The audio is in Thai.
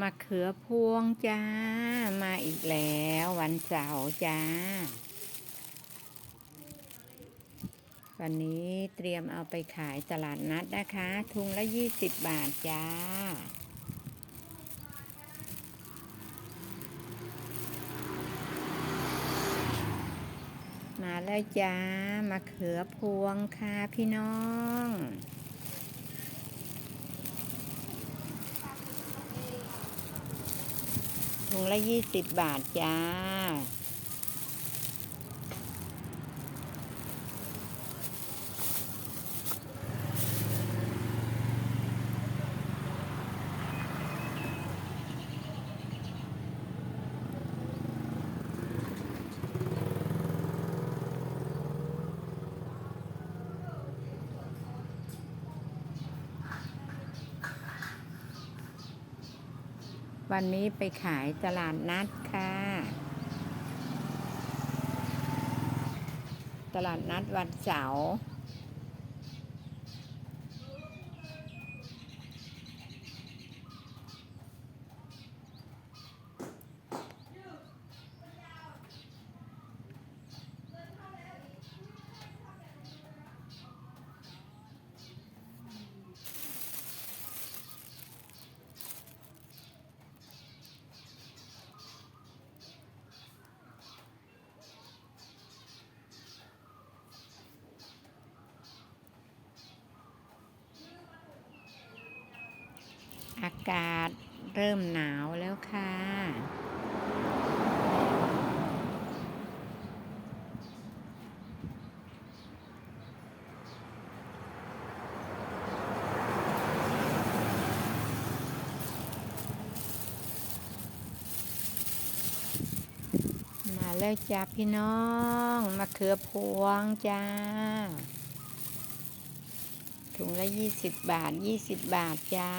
มะเขือพวงจ้า มาอีกแล้ววันเสาร์จ้า วันนี้เตรียมเอาไปขายตลาดนัดนะคะ ทุงละ20บบาทจ้า มาแล้วจ้ามะเขือพวงค่ะพี่น้อง ถุงละยี่สิบบาทจ้า วันนี้ไปขายตลาดนัดค่ะ ตลาดนัดวันเสาร์ อากาศเริ่มหนาวแล้วค่ะ มาแล้วจ้าพี่น้องมะเขือพวงจ้า ถุงละยี่สิบบาทยี่สิบบาทจ้า